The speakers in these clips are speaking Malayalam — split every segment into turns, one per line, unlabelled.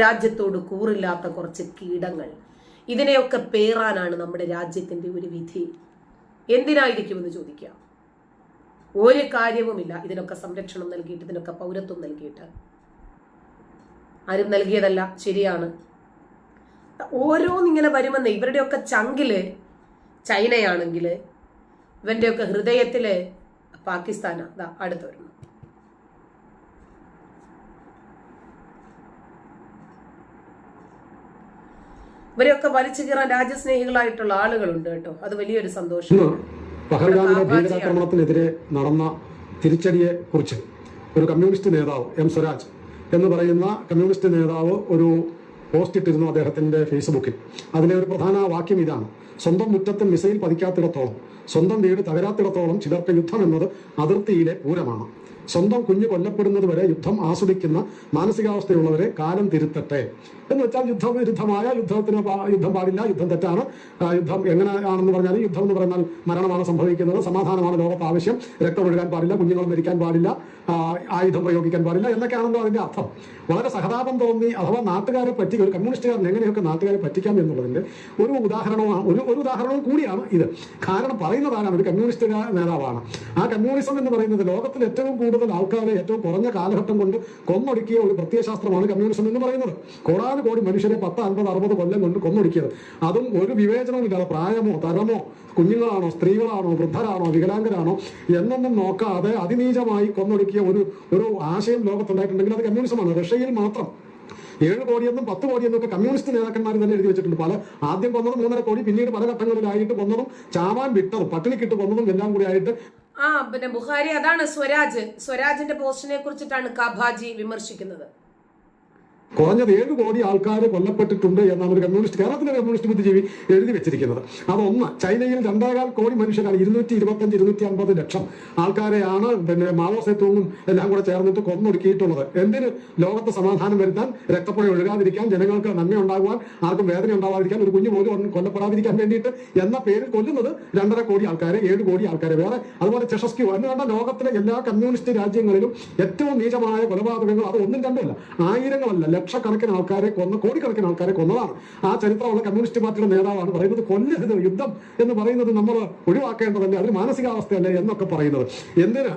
രാജ്യത്തോട് കൂറില്ലാത്ത കുറച്ച് കീടങ്ങൾ. ഇതിനെയൊക്കെ പേറാനാണ് നമ്മുടെ രാജ്യത്തിന്റെ ഒരു വിധി. എന്തിനായിരിക്കുമെന്ന് ചോദിക്കാം. ഒരു കാര്യവുമില്ല ഇതിനൊക്കെ സംരക്ഷണം നൽകിയിട്ട് ഇതിനൊക്കെ പൗരത്വം നൽകിയിട്ട്. ആരും നൽകിയതല്ല ശരിയാണ്. ഓരോന്നിങ്ങനെ വരുമെന്ന് ഇവരുടെയൊക്കെ ചങ്കിൽ ചൈനയാണെങ്കിൽ ഇവന്റെയൊക്കെ ഹൃദയത്തിൽ പാകിസ്ഥാനാ ദാ ഇവരെയൊക്കെ വലിച്ചു കീറാൻ രാജ്യസ്നേഹികളായിട്ടുള്ള ആളുകളുണ്ട് കേട്ടോ. അത് വലിയൊരു സന്തോഷം.
പഹൽഗാമിലെ ഭീകരാക്രമണത്തിനെതിരെ നടന്ന തിരിച്ചടിയെ കുറിച്ച് ഒരു കമ്മ്യൂണിസ്റ്റ് നേതാവ് എം സ്വരാജ് എന്ന് പറയുന്ന കമ്മ്യൂണിസ്റ്റ് നേതാവ് ഒരു പോസ്റ്റ് ഇട്ടിരുന്നു അദ്ദേഹത്തിന്റെ ഫേസ്ബുക്കിൽ. അതിലെ ഒരു പ്രധാന വാക്യം ഇതാണ്. സ്വന്തം മുറ്റത്ത് മിസൈൽ പതിക്കാത്തിടത്തോളം സ്വന്തം വീട് തകരാത്തിടത്തോളം ചിലർക്ക് യുദ്ധം എന്നത് അതിർത്തിയിലെ പൂരമാണ്. സ്വന്തം കുഞ്ഞ് കൊല്ലപ്പെടുന്നത് വരെ യുദ്ധം ആസ്വദിക്കുന്ന മാനസികാവസ്ഥയുള്ളവരെ കാലം തിരുത്തട്ടെ. എന്ന് വെച്ചാൽ യുദ്ധവിരുദ്ധമായ യുദ്ധത്തിന് യുദ്ധം പാടില്ല യുദ്ധം തെറ്റാണ്. യുദ്ധം എങ്ങനെയാണെന്ന് പറഞ്ഞാൽ യുദ്ധം എന്ന് പറഞ്ഞാൽ മരണമാണ് സംഭവിക്കുന്നത്. സമാധാനമാണ് ലോകത്ത് ആവശ്യം. രക്തമൊഴുകാൻ പാടില്ല കുഞ്ഞുങ്ങൾ മരിക്കാൻ പാടില്ല. ആയുധം പ്രയോഗിക്കാൻ പാടില്ല എന്നൊക്കെയാണല്ലോ അതിന്റെ അർത്ഥം. വളരെ സഹതാപം തോന്നി അഥവാ നാട്ടുകാരെ പറ്റി ഒരു കമ്മ്യൂണിസ്റ്റുകാരൻ എങ്ങനെയൊക്കെ നാട്ടുകാരെ പറ്റിക്കാം എന്നുള്ളതിന്റെ ഒരു ഉദാഹരണമാണ് ഒരു ഒരു ഉദാഹരണവും കൂടിയാണ് ഇത്. കാരണം പറയുന്നത് ആരാണ് ഒരു കമ്മ്യൂണിസ്റ്റ് നേതാവാണ്. ആ കമ്മ്യൂണിസം എന്ന് പറയുന്നത് ലോകത്തിൽ ഏറ്റവും കൂടുതൽ ആൾക്കാരെ ഏറ്റവും കുറഞ്ഞ കാലഘട്ടം കൊണ്ട് കൊന്നൊടുക്കിയ ഒരു പ്രത്യയശാസ്ത്രമാണ് കമ്മ്യൂണിസം എന്ന് പറയുന്നത്. കോടാനുകോടി മനുഷ്യരെ പത്ത് അൻപത് അറുപത് കൊല്ലം കൊണ്ട് കൊന്നൊടുക്കിയത്. അതും ഒരു വിവേചനവുമില്ലാതെ പ്രായമോ തരമോ കുഞ്ഞുങ്ങളാണോ സ്ത്രീകളാണോ വൃദ്ധരാണോ വികലാംഗരാണോ എന്നൊന്നും നോക്കാതെ അതിനീചമായി കൊന്നൊടുക്കിയ ഒരു ഒരു ആശയം ലോകത്തുണ്ടായിട്ടുണ്ടെങ്കിൽ അത് കമ്മ്യൂണിസമാണ്. റഷ്യയിൽ മാത്രം ഏഴ് കോടിയെന്നും പത്ത് കോടിയെന്നും ഒക്കെ കമ്മ്യൂണിസ്റ്റ് നേതാക്കന്മാർ തന്നെ എഴുതി വെച്ചിട്ടുണ്ട്. പല ആദ്യം കൊന്നതും മൂന്നര കോടി പിന്നീട് പല ഘട്ടങ്ങളിലായിട്ട് കൊന്നതും ചാവാൻ വിട്ടതും പട്ടിണിക്കിട്ട് കൊന്നതും എല്ലാം കൂടി ആയിട്ട്
ആ പിന്നെ ബുഹാരി അതാണ് സ്വരാജ്. സ്വരാജിന്റെ പോസ്റ്റിനെ കുറിച്ചിട്ടാണ് കാബാജി വിമർശിക്കുന്നത്.
കുറഞ്ഞത് ഏഴ് കോടി ആൾക്കാർ കൊല്ലപ്പെട്ടിട്ടുണ്ട് എന്നാണ് ഒരു കമ്മ്യൂണിസ്റ്റ് കേരളത്തിലെ കമ്മ്യൂണിസ്റ്റ് ബുദ്ധിജീവി എഴുതി വെച്ചിരിക്കുന്നത്. അതൊന്ന് ചൈനയിൽ രണ്ടേകാൽ കോടി മനുഷ്യരാണ് ഇരുന്നൂറ്റി ഇരുപത്തഞ്ച് ഇരുന്നൂറ്റി അൻപത് ലക്ഷം ആൾക്കാരെയാണ് പിന്നെ മാവോ സേത്തുങ്ങും എല്ലാം കൂടെ ചേർന്നിട്ട് കൊന്നൊടുക്കിയിട്ടുള്ളത്. എന്തിന് ലോകത്ത് സമാധാനം വരുത്താൻ രക്തപ്പുഴ ഒഴുകാതിരിക്കാൻ ജനങ്ങൾക്ക് നന്മ ഉണ്ടാകുവാൻ ആർക്കും വേദന ഉണ്ടാവാതിരിക്കാൻ ഒരു കുഞ്ഞു പോലും കൊല്ലപ്പെടാതിരിക്കാൻ വേണ്ടിയിട്ട് എന്ന പേരിൽ കൊല്ലുന്നത് രണ്ടര കോടി ആൾക്കാരെ ഏഴ് കോടി ആൾക്കാരെ. വേറെ അതുപോലെ ചെഷസ്ക്യൂ എന്ന് കണ്ട ലോകത്തിലെ എല്ലാ കമ്മ്യൂണിസ്റ്റ് രാജ്യങ്ങളിലും ഏറ്റവും നീചമായ കൊലപാതകങ്ങൾ അത് ഒന്നും രണ്ടുമല്ല ആയിരങ്ങളല്ല ലക്ഷക്കണക്കിന് ആൾക്കാരെ കൊന്ന കോടിക്കണക്കിന് ആൾക്കാരെ കൊന്നതാണ്. ആ ചരിത്രമുള്ള കമ്മ്യൂണിസ്റ്റ് പാർട്ടിയുടെ നേതാവാണ് പറയുന്നത് കൊല്ലരുത് യുദ്ധം എന്ന് പറയുന്നത് നമ്മൾ ഒഴിവാക്കേണ്ടതല്ലേ അതിന് മാനസികാവസ്ഥയല്ലേ എന്നൊക്കെ പറയുന്നത്. എന്തിന്?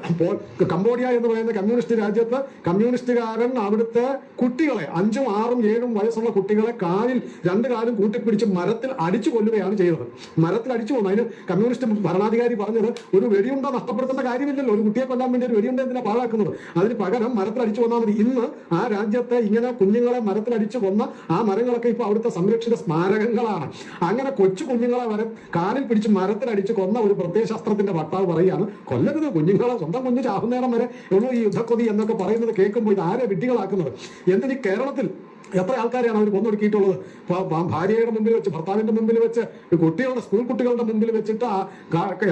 കംബോഡിയ എന്ന് പറയുന്ന കമ്മ്യൂണിസ്റ്റ് രാജ്യത്ത് കമ്മ്യൂണിസ്റ്റുകാരൻ അവിടുത്തെ കുട്ടികളെ അഞ്ചും ആറും ഏഴും വയസ്സുള്ള കുട്ടികളെ കാലിൽ രണ്ട് കാലും കൂട്ടിപ്പിടിച്ച് മരത്തിൽ അടിച്ചു കൊല്ലുകയാണ് ചെയ്തത്. മരത്തിൽ അടിച്ചു കൊന്നു. അതിന് കമ്മ്യൂണിസ്റ്റ് ഭരണാധികാരി പറഞ്ഞത് ഒരു വെടിയുണ്ട? നഷ്ടപ്പെടുത്തേണ്ട കാര്യമില്ലല്ലോ. ഒരു കുട്ടിയെ കൊല്ലാൻ വേണ്ടി ഒരു വെടിയുണ്ട എന്തിനാ പാഴാക്കുന്നത്? അതിന് പകരം മരത്തിൽ അടിച്ചു കൊന്നാൽ മതി. ഇന്ന് ആ രാജ്യത്തെ ഇങ്ങനെ കുഞ്ഞുങ്ങളെ മരത്തിലടിച്ചു കൊന്ന ആ മരങ്ങളൊക്കെ ഇപ്പൊ അവിടുത്തെ സംരക്ഷിത സ്മാരകങ്ങളാണ്. അങ്ങനെ കൊച്ചു കുഞ്ഞുങ്ങളെ വരെ കാലിൽ പിടിച്ച് മരത്തിൽ അടിച്ച് കൊന്ന ഒരു പ്രത്യയശാസ്ത്രത്തിന്റെ വക്താവ് പറയുകയാണ് കൊല്ലരുത് കുഞ്ഞുങ്ങളെ സ്വന്തം കുഞ്ഞു ചാവുന്നേരം വരെ ഉള്ളൂ ഈ യുദ്ധക്കൊതി എന്നൊക്കെ പറയുന്നത് കേൾക്കുമ്പോൾ ഇത് ആരെ വിഡ്ഢികളാക്കുന്നത്? എന്തിന് കേരളത്തിൽ എത്ര ആൾക്കാരെയാണ് അവർ കൊന്നൊടുക്കിയിട്ടുള്ളത്? ഭാര്യയുടെ മുമ്പിൽ വെച്ച് ഭർത്താവിന്റെ മുമ്പിൽ വെച്ച് കുട്ടികളുടെ സ്കൂൾ കുട്ടികളുടെ മുമ്പിൽ വെച്ചിട്ട്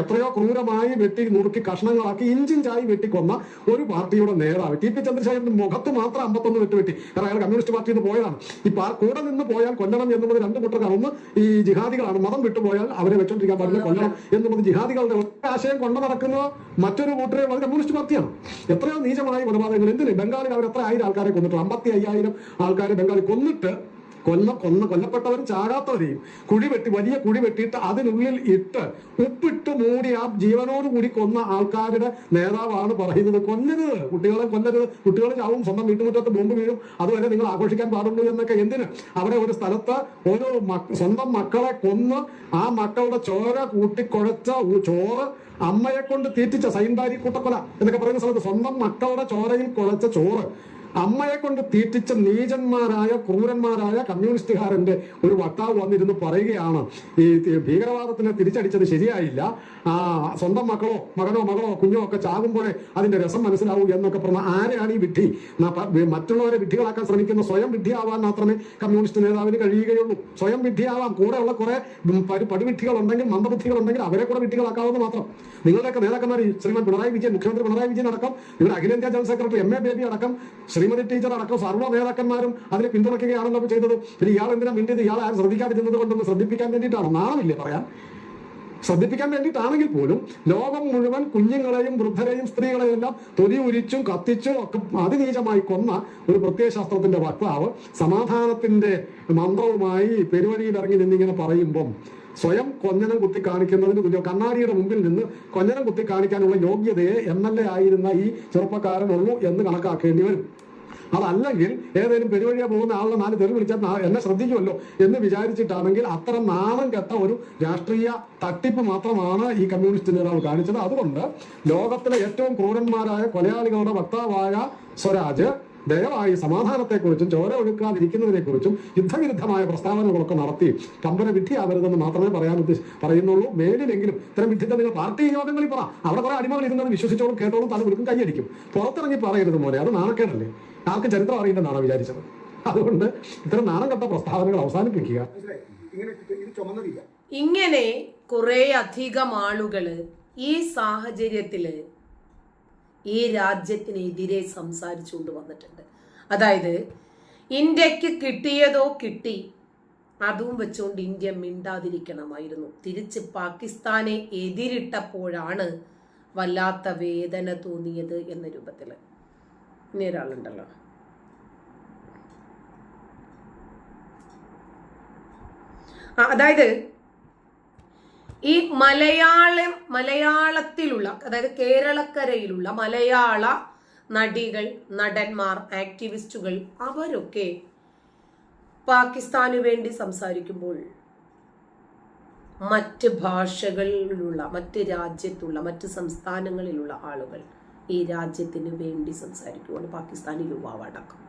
എത്രയോ ക്രൂരമായി വെട്ടി നുറുക്കി കഷ്ണങ്ങളാക്കി ഇഞ്ചിഞ്ചായി വെട്ടിക്കൊന്ന ഒരു പാർട്ടിയുടെ നേതാവ്. ടി പി ചന്ദ്രശേഖരന്റെ മുഖത്ത് മാത്രം അമ്പത്തൊന്ന് വെട്ട് വെട്ടി. കാരണം അയാൾ കമ്മ്യൂണിസ്റ്റ് പാർട്ടിയിൽ നിന്ന് പോയതാണ്. ഈ ആ കൂടെ നിന്ന് പോയാൽ കൊല്ലണം എന്നുള്ളത് രണ്ട് കൂട്ടർക്കാണ്. ഒന്ന് ഈ ജിഹാദികളാണ്. മതം വിട്ടുപോയാൽ അവരെ വെച്ചോണ്ടിരിക്കാൻ പാടില്ല കൊല്ലണം. എന്നുള്ളത് ജിഹാദികളുടെ ആശയം കൊണ്ടു നടക്കുന്ന മറ്റൊരു കൂട്ടരെ വളരെ കമ്മ്യൂണിസ്റ്റ് പാർട്ടിയാണ്. എത്രയോ നീചമായ കൊലപാതകങ്ങൾ. എന്തിന്? ബംഗാളിൽ അവർ എത്ര ആയിരം ആൾക്കാരെ കൊന്നിട്ടുണ്ട്? അമ്പത്തി അയ്യായിരം ആൾക്കാരെ ബംഗാളിൽ കൊന്നിട്ട് കൊല്ല കൊന്ന കൊല്ലപ്പെട്ടവരും ചാകാത്തവരെയും കുഴി വെട്ടി വലിയ കുഴി വെട്ടിയിട്ട് അതിനുള്ളിൽ ഇട്ട് ഉപ്പിട്ട് മൂടി ആ ജീവനോട് കൂടി കൊന്ന ആൾക്കാരുടെ നേതാവാണ് പറയുന്നത്. കൊല്ലരുത്. കുട്ടികളെ കൊല്ലരുത്. കുട്ടികൾ ചാവും സ്വന്തം വീട്ടുമുറ്റത്ത് ബോംബ് വീഴും. അതുവരെ നിങ്ങൾ ആഘോഷിക്കാൻ പാടുള്ളൂ എന്നൊക്കെ എന്തിന്? അവിടെ ഒരു സ്ഥലത്ത് ഒരു സ്വന്തം മക്കളെ കൊന്ന് ആ മക്കളുടെ ചോര കൂട്ടിക്കുഴച്ച ചോറ് അമ്മയെ കൊണ്ട് തീറ്റിച്ച സൈൻബാരി കൂട്ടക്കൊല എന്നൊക്കെ പറയുന്ന സ്ഥലത്ത് സ്വന്തം മക്കളുടെ ചോരയിൽ കുഴച്ച ചോറ്. അമ്മയെ കൊണ്ട് തീറ്റിച്ച നീചന്മാരായ ക്രൂരന്മാരായ കമ്മ്യൂണിസ്റ്റുകാരന്റെ ഒരു വക്താവ് വന്നിരുന്ന് പറയുകയാണ് ഈ ഭീകരവാദത്തിനെ തിരിച്ചടിച്ചത് ശരിയായില്ല. ആ സ്വന്തം മക്കളോ മകനോ മകളോ കുഞ്ഞോ ഒക്കെ ചാകുമ്പോഴേ അതിന്റെ രസം മനസ്സിലാവൂ എന്നൊക്കെ പറഞ്ഞ ആരെയാണ് ഈ വിഡ്ഢി? മറ്റുള്ളവരെ വിഡ്ഢികളാക്കാൻ ശ്രമിക്കുന്ന സ്വയം വിഡ്ഢിയാവാൻ മാത്രമേ കമ്മ്യൂണിസ്റ്റ് നേതാവിന് കഴിയുകയുള്ളൂ. സ്വയം വിഡ്ഢിയാവാം കൂടെയുള്ള കുറെ മന്ദബുദ്ധികൾ ഉണ്ടെങ്കിൽ അവരെ കൂടെ വിഡ്ഢികളാക്കാവുന്ന മാത്രം. നിങ്ങളുടെയൊക്കെ നേതാക്കന്മാർ ശ്രീമാൻ പിണറായി വിജയൻ മുഖ്യമന്ത്രി പിണറായി വിജയൻ അടക്കം നിങ്ങളുടെ അഖിലേന്ത്യാ general secretary M A Baby അടക്കം ശ്രീമതി ടീച്ചർ അടക്കം സർവ നേതാക്കന്മാരും അതിനെ പിന്തുണയ്ക്കുകയാണല്ലോ ചെയ്തത്. പിന്നെ ഇയാൾ എന്തിനാ മിണ്ടിയത്? ഇയാൾ ആരും ശ്രദ്ധിക്കാതിരുന്നത് കൊണ്ടൊന്ന് ശ്രദ്ധിപ്പിക്കാൻ വേണ്ടിയിട്ടാണ്. നാണമില്ലേ പറയാൻ? ശ്രദ്ധിപ്പിക്കാൻ വേണ്ടിയിട്ടാണെങ്കിൽ പോലും ലോകം മുഴുവൻ കുഞ്ഞുങ്ങളെയും വൃദ്ധരെയും സ്ത്രീകളെയും എല്ലാം തൊലി ഉരിച്ചും കത്തിച്ചും ഒക്കെ അതിനീചമായി കൊന്ന ഒരു പ്രത്യയശാസ്ത്രത്തിന്റെ വക്താവ് സമാധാനത്തിന്റെ മന്ത്രവുമായി പെരുവഴിയിൽ ഇറങ്ങി നിന്നിങ്ങനെ പറയുമ്പം സ്വയം കൊഞ്ഞനം കുത്തി കാണിക്കുന്നതിന് തുല്യം കണ്ണാടിയുടെ മുമ്പിൽ നിന്ന് കൊഞ്ഞനം കുത്തി കാണിക്കാനുള്ള യോഗ്യതയെ എം എൽ എ ആയിരുന്ന ഈ ചെറുപ്പക്കാരനുള്ളൂ എന്ന് കണക്കാക്കേണ്ടി വരും. അതല്ലെങ്കിൽ ഏതെങ്കിലും പെരുവഴിയാ പോകുന്ന ആളുടെ നാല് തെറി വിളിച്ചാൽ എന്നെ ശ്രദ്ധിക്കുമല്ലോ എന്ന് വിചാരിച്ചിട്ടാണെങ്കിൽ അത്ര നാണം കെട്ട ഒരു രാഷ്ട്രീയ തട്ടിപ്പ് മാത്രമാണ് ഈ കമ്മ്യൂണിസ്റ്റ് നേതാവ് കാണിച്ചത്. അതുകൊണ്ട് ലോകത്തിലെ ഏറ്റവും ക്രൂരന്മാരായ കൊലയാളികളുടെ വക്താവായ സ്വരാജ് ദയവായി സമാധാനത്തെക്കുറിച്ചും ചോര ഒഴുക്കാതിരിക്കുന്നതിനെക്കുറിച്ചും യുദ്ധവിരുദ്ധമായ പ്രസ്താവനകളൊക്കെ നടത്തി കമ്പന വിധിയാവരുതെന്ന് മാത്രമേ പറയാൻ ഉദ്ദേശ പറയുന്നുള്ളൂ. മേലിലെങ്കിലും ഇത്തരം വിധിത്തെ നിങ്ങൾ പാർട്ടി യോഗങ്ങളിൽ പറ. അവിടെ കുറെ അടിമകൾ ഇരുന്നത് വിശ്വസിച്ചോളും കേട്ടോളും തല വിളിക്കും കൈയടിക്കും. പുറത്തിറങ്ങി പറയരുത് മോനെ. അത് നാണക്കേടല്ലേ? ആർക്കും ചരിത്രം അറിയില്ലെന്നാണ് വിചാരിച്ചത്? അതുകൊണ്ട് ഇത്ര നാണം കെട്ട പ്രസ്താവനകൾ അവസാനിപ്പിക്കുക.
ഇങ്ങനെ ഇത് ചുമന്നതില്ല.
ഇങ്ങനെ കുറെ അധികം ആളുകൾ ഈ സാഹചര്യത്തിൽ ഈ രാജ്യത്തിനെതിരെ സംസാരിച്ചുകൊണ്ട് വന്നിട്ടുണ്ട്. അതായത് ഇന്ത്യയ്ക്ക് കിട്ടിയതോ കിട്ടി അതും വെച്ചുകൊണ്ട് ഇന്ത്യ മിണ്ടാതിരിക്കണമായിരുന്നു. തിരിച്ച് പാകിസ്ഥാനെ എതിരിട്ടപ്പോഴാണ് വല്ലാത്ത വേദന തോന്നിയത് എന്ന രൂപത്തിൽ. ഇനി ഒരാളുണ്ടല്ലോ അതായത് ഈ മലയാളം മലയാളത്തിലുള്ള അതായത് കേരളക്കരയിലുള്ള മലയാള നടികൾ നടന്മാർ ആക്ടിവിസ്റ്റുകൾ അവരൊക്കെ പാകിസ്ഥാനു വേണ്ടി സംസാരിക്കുമ്പോൾ മറ്റ് ഭാഷകളിലുള്ള മറ്റ് രാജ്യത്തുള്ള മറ്റ് സംസ്ഥാനങ്ങളിലുള്ള ആളുകൾ ഈ രാജ്യത്തിന് വേണ്ടി സംസാരിക്കുകയാണ് പാകിസ്ഥാനി യുവാവടക്കം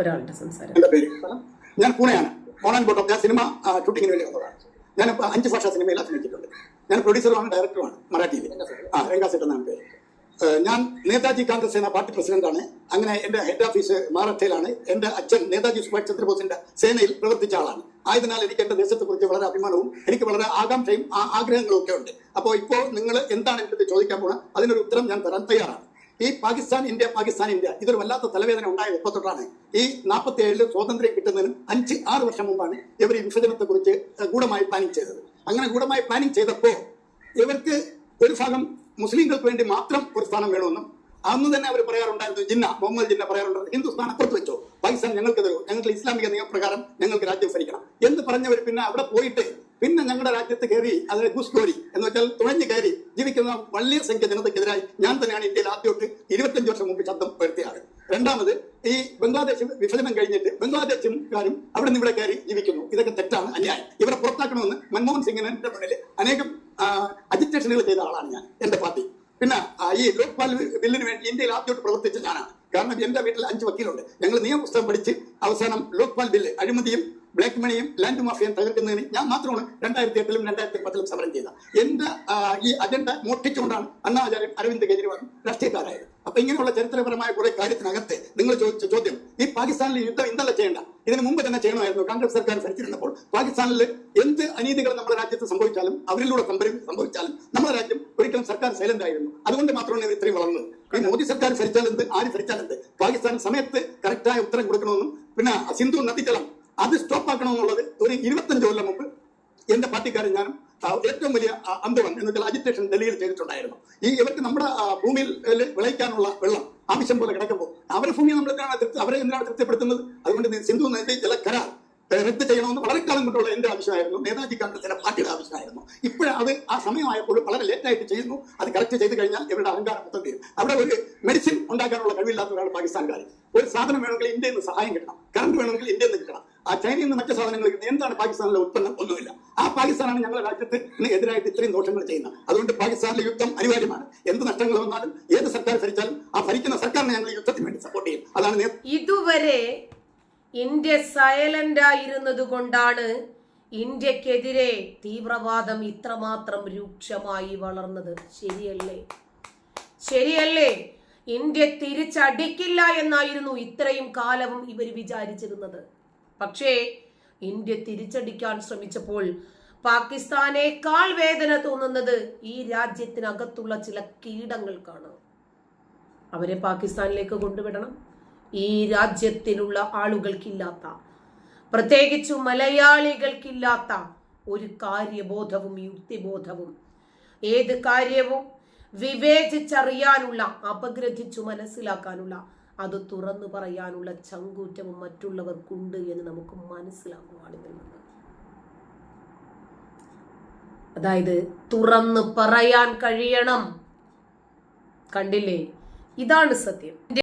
ഒരാളുടെ സംസാരം.
ഞാൻ പൂനെയാണ്. മോണൻ ബോട്ടം. ഞാൻ സിനിമ ഷൂട്ടിങ്ങിന് വേണ്ടി വന്നതാണ്. ഞാൻ അഞ്ച് ഭാഷ സിനിമയിൽ അഭിനയിച്ചിട്ടുണ്ട്. ഞാൻ പ്രൊഡ്യൂസറുമാണ് ഡയറക്ടറുമാണ് മറാഠിയിൽ ആ രംഗാസെട്ടെന്നാണ് പേര്. ഞാൻ നേതാജി കാന്ത സേന പാർട്ടി പ്രസിഡന്റാണ്. അങ്ങനെ എന്റെ ഹെഡ് ഓഫീസ് മാറട്ടയിലാണ് എന്റെ അച്ഛൻ നേതാജി സുഭാഷ് ചന്ദ്രബോസിന്റെ സേനയിൽ പ്രവർത്തിച്ച ആളാണ്. ആയതിനാൽ എനിക്ക് എന്റെ ദേശത്തെക്കുറിച്ച് വളരെ അഭിമാനവും എനിക്ക് വളരെ ആകാംക്ഷയും ആഗ്രഹങ്ങളും ഒക്കെ ഉണ്ട്. അപ്പോൾ ഇപ്പോൾ നിങ്ങൾ എന്താണ് അടുത്ത് ചോദിക്കാൻ പോണത്? അതിനൊരു ഉത്തരം ഞാൻ തരാൻ തയ്യാറാണ്. ഈ പാകിസ്ഥാൻ ഇന്ത്യ പാകിസ്ഥാൻ ഇന്ത്യ ഇതൊരു വല്ലാത്ത തലവേദന ഉണ്ടായത് എപ്പോ തൊട്ടാണ് ഈ നാൽപ്പത്തി ഏഴിൽ സ്വാതന്ത്ര്യം കിട്ടുന്നതിന് അഞ്ച് ആറ് വർഷം മുമ്പാണ് ഇവർ ഈ വിഭജനത്തെ കുറിച്ച് ഗൂഢമായി പ്ലാനിങ് ചെയ്തത്. അങ്ങനെ ഗൂഢമായി പ്ലാനിങ് ചെയ്തപ്പോൾ ഇവർക്ക് ഒരു ഭാഗം മുസ്ലിങ്ങൾക്ക് വേണ്ടി മാത്രം ഒരു സ്ഥാനം വേണമെന്നും അന്ന് തന്നെ അവർ പറയാറുണ്ടായിരുന്നു ജിന്ന മുഹമ്മദ് ജിന്ന പറയാറുണ്ടായിരുന്നു ഹിന്ദുസ്ഥാൻ അപ്പുറത്ത് വെച്ചോ. പാകിസ്ഥാൻ ഞങ്ങൾക്ക് തരൂ ഞങ്ങൾക്ക് ഇസ്ലാമിക നിയമപ്രകാരം ഞങ്ങൾക്ക് രാജ്യം ഭരിക്കണം. എന്ന് പറഞ്ഞവർ പിന്നെ അവിടെ പോയിട്ട് പിന്നെ ഞങ്ങളുടെ രാജ്യത്ത് കയറി അതിനെ ഗുസ്കോരി എന്ന് വെച്ചാൽ തുഴഞ്ഞു കയറി ജീവിക്കുന്ന വലിയ സംഖ്യ ജനതയ്ക്കെതിരായി ഞാൻ തന്നെയാണ് ഇന്ത്യയിൽ ആദ്യമായിട്ട് ഇരുപത്തഞ്ച് വർഷം മുമ്പ് ശബ്ദം ഉയർത്തിയത്. രണ്ടാമത് ഈ ബംഗ്ലാദേശ് വിഭജനം കഴിഞ്ഞിട്ട് ബംഗ്ലാദേശുകാരും അവിടെ നിന്ന് ഇവിടെ കയറി ജീവിക്കുന്നു. ഇതൊക്കെ തെറ്റാണ് അന്യായം. ഇവരെ പുറത്താക്കണമെന്ന് മൻമോഹൻ സിംഗിന്റെ മുന്നിൽ അനേകം അജിറ്റേഷനുകൾ ചെയ്ത ആളാണ് ഞാൻ എന്റെ പാർട്ടി. പിന്നെ ഈ ലോക്പാൽ ബില്ലിന് വേണ്ടി ഇന്ത്യയിൽ ആദ്യമായിട്ട് പ്രവർത്തിച്ച ഞാനാണ്. കാരണം എന്റെ വീട്ടിൽ അഞ്ച് വക്കീലുണ്ട്. ഞങ്ങൾ നിയമപുസ്തകം പഠിച്ച് അവസാനം ലോക്പാൽ ബില്ല് അഴിമതിയും ബ്ലാക്ക് മണിയും ലാൻഡ് മാഫിയയും തകർക്കുന്നതിന് ഞാൻ മാത്രമാണ് രണ്ടായിരത്തി എട്ടിലും രണ്ടായിരത്തി പത്തിലും സമരം ചെയ്ത എന്റെ ഈ അജണ്ട മോഷ്ടിച്ചുകൊണ്ടാണ് അന്നാചാര്യൻ അരവിന്ദ് കെജ്രിവാൾ രാഷ്ട്രീയക്കാരായത്. അപ്പൊ ഇങ്ങനെയുള്ള ചരിത്രപരമായ കുറെ കാര്യത്തിനകത്ത് നിങ്ങൾ ചോദിച്ച ചോദ്യം ഈ പാകിസ്ഥാനിൽ യുദ്ധം ഇന്നല്ല ചെയ്യേണ്ട ഇതിന് മുമ്പ് തന്നെ ചെയ്യണമായിരുന്നു കോൺഗ്രസ് സർക്കാർ ഭരിച്ചിരുന്നപ്പോൾ. പാകിസ്ഥാനിൽ എന്ത് അനീതികൾ നമ്മുടെ രാജ്യത്ത് സംഭവിച്ചാലും അവരിലൂടെ സംഭവി- സംഭവിച്ചാലും നമ്മുടെ രാജ്യം ഒരിക്കലും സർക്കാർ സൈലന്റ് ആയിരുന്നു. അതുകൊണ്ട് മാത്രമാണ് ഇത് ഇത്രയും വളർന്നത്. ഈ മോദി സർക്കാർ ഭരിച്ചാൽ ആര് ഭരിച്ചാൽ പാകിസ്ഥാൻ സമയത്ത് കറക്റ്റായ ഉത്തരം കൊടുക്കണമെന്നും പിന്നെ സിന്ധു നദീജലം അത് സ്റ്റോപ്പ് ആക്കണമെന്നുള്ളത് ഒരു ഇരുപത്തഞ്ച് കൊല്ലം മുമ്പ് എന്റെ പാർട്ടിക്കാരൻ ഞാനും ഏറ്റവും വലിയ അന്തവൻ എന്ന് വെച്ചാൽ അജിറ്റേഷൻ ഡൽഹിയിൽ ചെയ്തിട്ടുണ്ടായിരുന്നു. ഈ ഇവർക്ക് നമ്മുടെ ഭൂമിയിൽ വിളയിക്കാനുള്ള വെള്ളം ആവശ്യം പോലെ കിടക്കുമ്പോൾ അവരെ ഭൂമി നമ്മൾ എന്തിനാണ് അവരെ എന്തിനാണ് തൃപ്തിപ്പെടുത്തുന്നത്? അതുകൊണ്ട് സിന്ധു നദി ജല കരാർ റദ്ദ് ചെയ്യണമെന്ന് വളരെ കാലം കൊണ്ടുള്ള എന്റെ ആവശ്യമായിരുന്നു. നേതാജി കോൺഗ്രസിന്റെ പാർട്ടിയുടെ ആവശ്യമായിരുന്നു. ഇപ്പോഴും അത് ആ സമയമായപ്പോൾ വളരെ ലേറ്റായിട്ട് ചെയ്യുന്നു. അത് കറക്റ്റ് ചെയ്ത് കഴിഞ്ഞാൽ ഇവരുടെ അഹങ്കാരം മൊത്തം തീരും. അവിടെ ഒരു മെഡിസിൻ ഉണ്ടാക്കാനുള്ള കഴിവില്ലാത്തവരാണ് പാകിസ്ഥാൻകാർ ഒരു സാധനം വേണമെങ്കിൽ ഇന്ത്യയിൽ നിന്ന് സഹായം കിട്ടണം. കറണ്ട് വേണമെങ്കിൽ ഇന്ത്യയിൽ നിന്ന് കിട്ടണം. ആ ചൈനയിൽ നിന്ന് മറ്റു സാധനങ്ങൾ എന്താണ് പാകിസ്ഥാനിലെ ഉത്പന്നം? ഒന്നുമില്ല. ആ പാകിസ്ഥാനാണ് ഞങ്ങളുടെ രാജ്യത്ത് എതിരായിട്ട് ഇത്രയും ദോഷങ്ങൾ ചെയ്യുന്നത്. അതുകൊണ്ട് പാകിസ്ഥാനിലെ യുദ്ധം അനിവാര്യമാണ്. എന്ത് നഷ്ടങ്ങൾ വന്നാലും ഏത് സർക്കാർ ഭരിച്ചാലും ആ ഭരിക്കുന്ന സർക്കാരിനെ ഞങ്ങൾ യുദ്ധത്തിന് വേണ്ടി സപ്പോർട്ട് ചെയ്യും. അതാണ്
ഇതുവരെ ഇന്ത്യ സൈലന്റ് ആയിരുന്നത് കൊണ്ടാണ് ഇന്ത്യക്കെതിരെ തീവ്രവാദം ഇത്രമാത്രം രൂക്ഷമായി വളർന്നത്. ശരിയല്ലേ? ശരിയല്ലേ? ഇന്ത്യ തിരിച്ചടിക്കില്ല എന്നായിരുന്നു ഇത്രയും കാലവും ഇവർ വിചാരിച്ചിരുന്നത്. പക്ഷേ ഇന്ത്യ തിരിച്ചടിക്കാൻ ശ്രമിച്ചപ്പോൾ പാകിസ്ഥാനേക്കാൾ വേദന തോന്നുന്നത് ഈ രാജ്യത്തിനകത്തുള്ള ചില കീടങ്ങൾക്കാണ് അവരെ പാകിസ്ഥാനിലേക്ക് കൊണ്ടുവിടണം. ഈ രാജ്യത്തിലുള്ള ആളുകൾക്കില്ലാത്ത പ്രത്യേകിച്ചു മലയാളികൾക്കില്ലാത്ത ഒരു കാര്യബോധവും യുക്തിബോധവും ഏത് കാര്യവും വിവേചിച്ചറിയാനുള്ള അപഗ്രഥിച്ചു മനസ്സിലാക്കാനുള്ള അത് തുറന്നു പറയാനുള്ള ചങ്കൂറ്റവും മറ്റുള്ളവർക്കുണ്ട് എന്ന് നമുക്ക് മനസ്സിലാക്കുവാണ് ഇതിൽ നിന്ന് അതായത് തുറന്നു പറയാൻ കഴിയണം. കണ്ടില്ലേ? ഇതാണ് സത്യം.